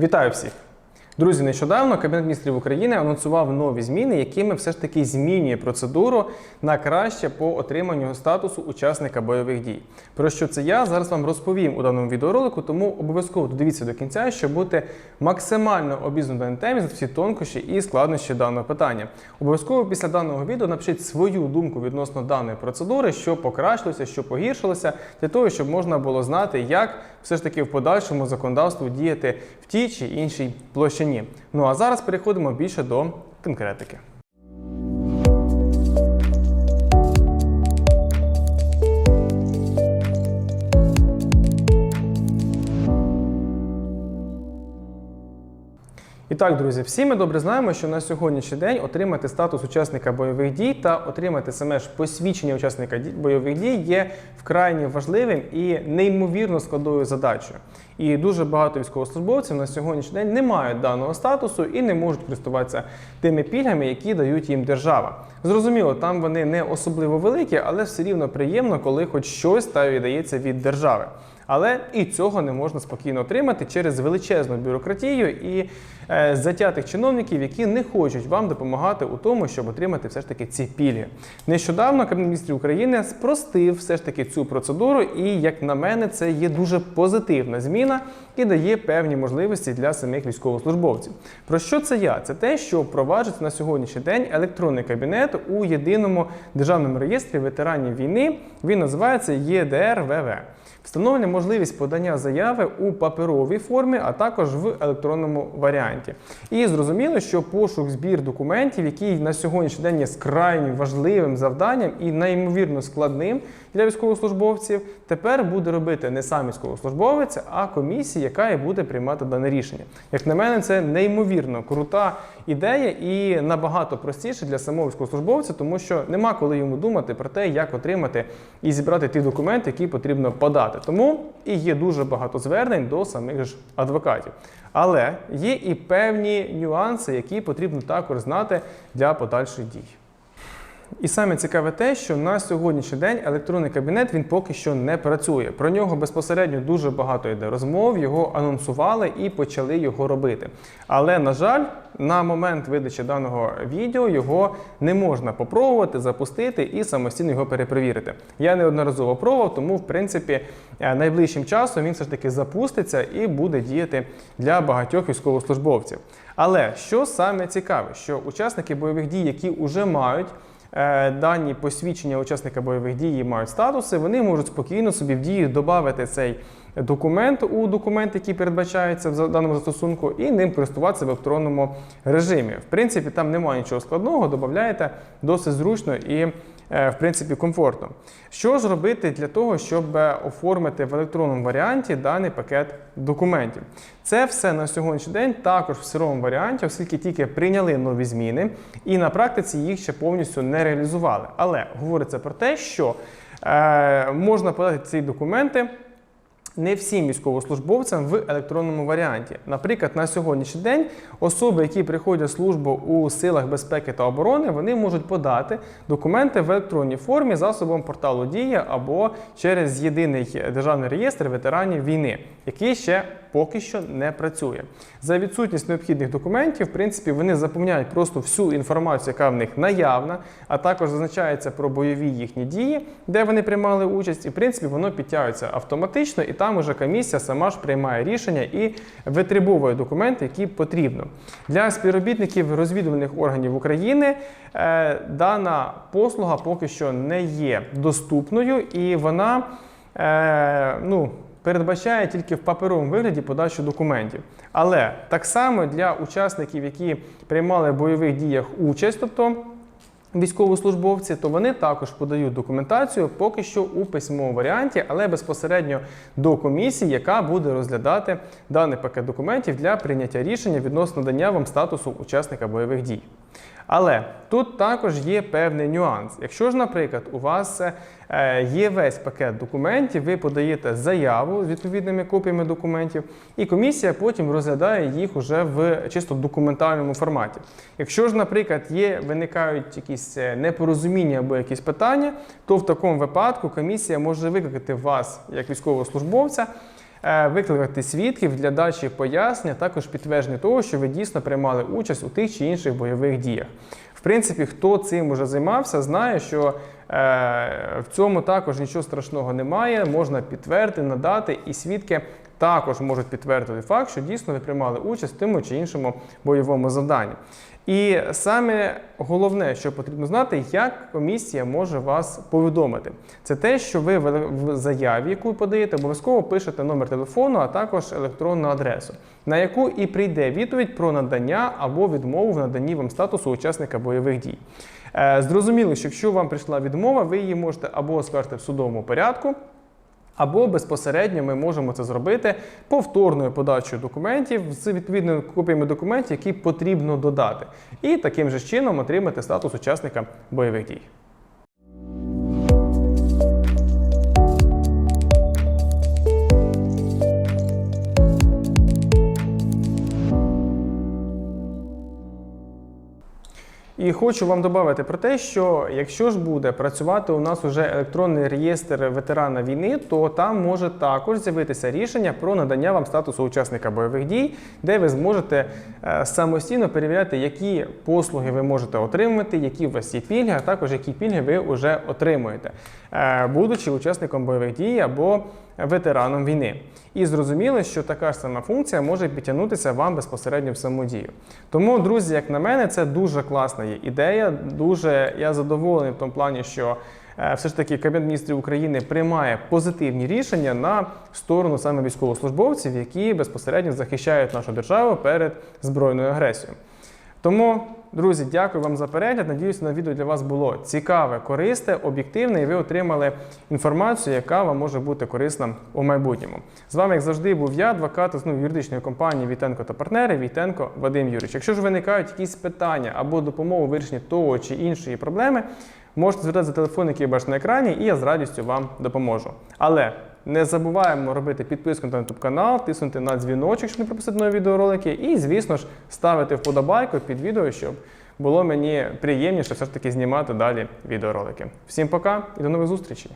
Вітаю всіх! Друзі, нещодавно Кабінет міністрів України анонсував нові зміни, якими все ж таки змінює процедуру на краще по отриманню статусу учасника бойових дій. Про що це я зараз вам розповім у даному відеоролику, тому обов'язково додивіться до кінця, щоб бути максимально обізнаним темі за всі тонкощі і складнощі даного питання. Обов'язково після даного відео напишіть свою думку відносно даної процедури, що покращилося, що погіршилося, для того, щоб можна було знати, як все ж таки в подальшому законодавству діяти в тій чи іншій площині. Ну а зараз переходимо більше до конкретики. І так, друзі, всі ми добре знаємо, що на сьогоднішній день отримати статус учасника бойових дій та отримати саме ж посвідчення учасника бойових дій є вкрайні важливим і неймовірно складною задачею. І дуже багато військовослужбовців на сьогоднішній день не мають даного статусу і не можуть користуватися тими пільгами, які дають їм держава. Зрозуміло, там вони не особливо великі, але все рівно приємно, коли хоч щось та віддається від держави. Але і цього не можна спокійно отримати через величезну бюрократію і е, затятих чиновників, які не хочуть вам допомагати у тому, щоб отримати все ж таки ці пільги. Нещодавно Кабінет міністрів України спростив все ж таки цю процедуру, і як на мене, це є дуже позитивна зміна і дає певні можливості для самих військовослужбовців. Про що це я? Це те, що впроваджується на сьогоднішній день електронний кабінет у єдиному державному реєстрі ветеранів війни. Він називається ЄДР-ВВ. Встановлення можливість подання заяви у паперовій формі, а також в електронному варіанті. І зрозуміло, що пошук збір документів, який на сьогоднішній день є крайнім важливим завданням і неймовірно складним для військовослужбовців, тепер буде робити не сам військовослужбовець, а комісія, яка і буде приймати дане рішення. Як на мене, це неймовірно крута ідея і набагато простіше для самого військовослужбовця, тому що нема коли йому думати про те, як отримати і зібрати ті документи, які потрібно подати. Тому і є дуже багато звернень до самих ж адвокатів. Але є і певні нюанси, які потрібно також знати для подальших дій. І саме цікаве те, що на сьогоднішній день електронний кабінет він поки що не працює. Про нього безпосередньо дуже багато йде розмов, його анонсували і почали його робити. Але, на жаль, на момент видачі даного відео його не можна попробувати, запустити і самостійно його перепровірити. Я неодноразово пробував, тому в принципі е, найближчим часом він все ж таки запуститься і буде діяти для багатьох військовослужбовців. Але що саме цікаве, що учасники бойових дій, які вже мають дані посвідчення учасника бойових дій мають статуси, вони можуть спокійно собі в дію додати цей документ у документ, який передбачається в даному застосунку, і ним користуватися в електронному режимі. В принципі, там немає нічого складного, додаєте досить зручно і. Е, В принципі, комфортно. Що ж робити для того, щоб оформити в електронному варіанті даний пакет документів? Це все на сьогоднішній день також в сировому варіанті, оскільки тільки прийняли нові зміни, і на практиці їх ще повністю не реалізували. Але говориться про те, що е, можна подати ці документи не всім військовослужбовцям в електронному варіанті. Наприклад, на сьогоднішній день особи, які приходять службу у силах безпеки та оборони, вони можуть подати документи в електронній формі засобом порталу Дія або через єдиний державний реєстр ветеранів війни, який ще поки що не працює. За відсутність необхідних документів, в принципі, вони заповняють просто всю інформацію, яка в них наявна, а також зазначається про бойові їхні дії, де вони приймали участь, і в принципі воно підтягується автоматично, і там уже комісія сама ж приймає рішення і витребовує документи, які потрібно. Для співробітників розвідувальних органів України е, дана послуга поки що не є доступною, і вона е, ну, передбачає тільки в паперовому вигляді подачу документів. Але так само для учасників, які приймали в бойових діях участь, тобто військовослужбовці, то вони також подають документацію поки що у письмовому варіанті, але безпосередньо до комісії, яка буде розглядати даний пакет документів для прийняття рішення відносно надання вам статусу учасника бойових дій. Але тут також є певний нюанс. Якщо ж, наприклад, у вас е, є весь пакет документів, ви подаєте заяву з відповідними копіями документів, і комісія потім розглядає їх уже в чисто документальному форматі. Якщо ж, наприклад, є, виникають якісь е, непорозуміння або якісь питання, то в такому випадку комісія може викликати вас як військовослужбовця викликати свідків для дачі пояснення, також підтвердження того, що ви дійсно приймали участь у тих чи інших бойових діях. В принципі, хто цим уже займався, знає, що е, в цьому також нічого страшного немає. Можна підтвердити, надати, і свідки також можуть підтвердити факт, що дійсно ви приймали участь в тому чи іншому бойовому завданні. І саме головне, що потрібно знати, як комісія може вас повідомити, це те, що ви в заяві, яку подаєте, обов'язково пишете номер телефону, а також електронну адресу, на яку і прийде відповідь про надання або відмову в наданні вам статусу учасника бойових дій. Е, Зрозуміло, що якщо вам прийшла відмова, ви її можете або оскаржити в судовому порядку. Або безпосередньо ми можемо це зробити повторною подачею документів з відповідними копіями документів, які потрібно додати, і таким же чином отримати статус учасника бойових дій. І хочу вам додати про те, що якщо ж буде працювати у нас уже електронний реєстр ветерана війни, то там може також з'явитися рішення про надання вам статусу учасника бойових дій, де ви зможете е, самостійно перевіряти, які послуги ви можете отримати, які у вас є пільги, а також які пільги ви вже отримуєте, е, будучи учасником бойових дій або ветераном війни. І зрозуміло, що така ж сама функція може підтягнутися вам безпосередньо в саму дію. Тому, друзі, як на мене, це дуже класна є ідея. Дуже я задоволений в тому плані, що е, все ж таки Кабінет міністрів України приймає позитивні рішення на сторону саме військовослужбовців, які безпосередньо захищають нашу державу перед збройною агресією. Тому, друзі, дякую вам за перегляд. Надіюся, на відео для вас було цікаве, корисне, об'єктивне, і ви отримали інформацію, яка вам може бути корисна у майбутньому. З вами, як завжди, був я, адвокат з ну, юридичної компанії Вітенко та партнери Вітенко Вадим Юрійович. Якщо ж виникають якісь питання або допомога у вирішенні того чи іншої проблеми, можете звертатися за телефон, який бачите на екрані, і я з радістю вам допоможу. Але не забуваємо робити підписку на YouTube канал, тиснути на дзвіночок, щоб не пропустити нові відеоролики, і, звісно ж, ставити вподобайку під відео, щоб було мені приємніше все ж таки знімати далі відеоролики. Всім пока і до нових зустрічей!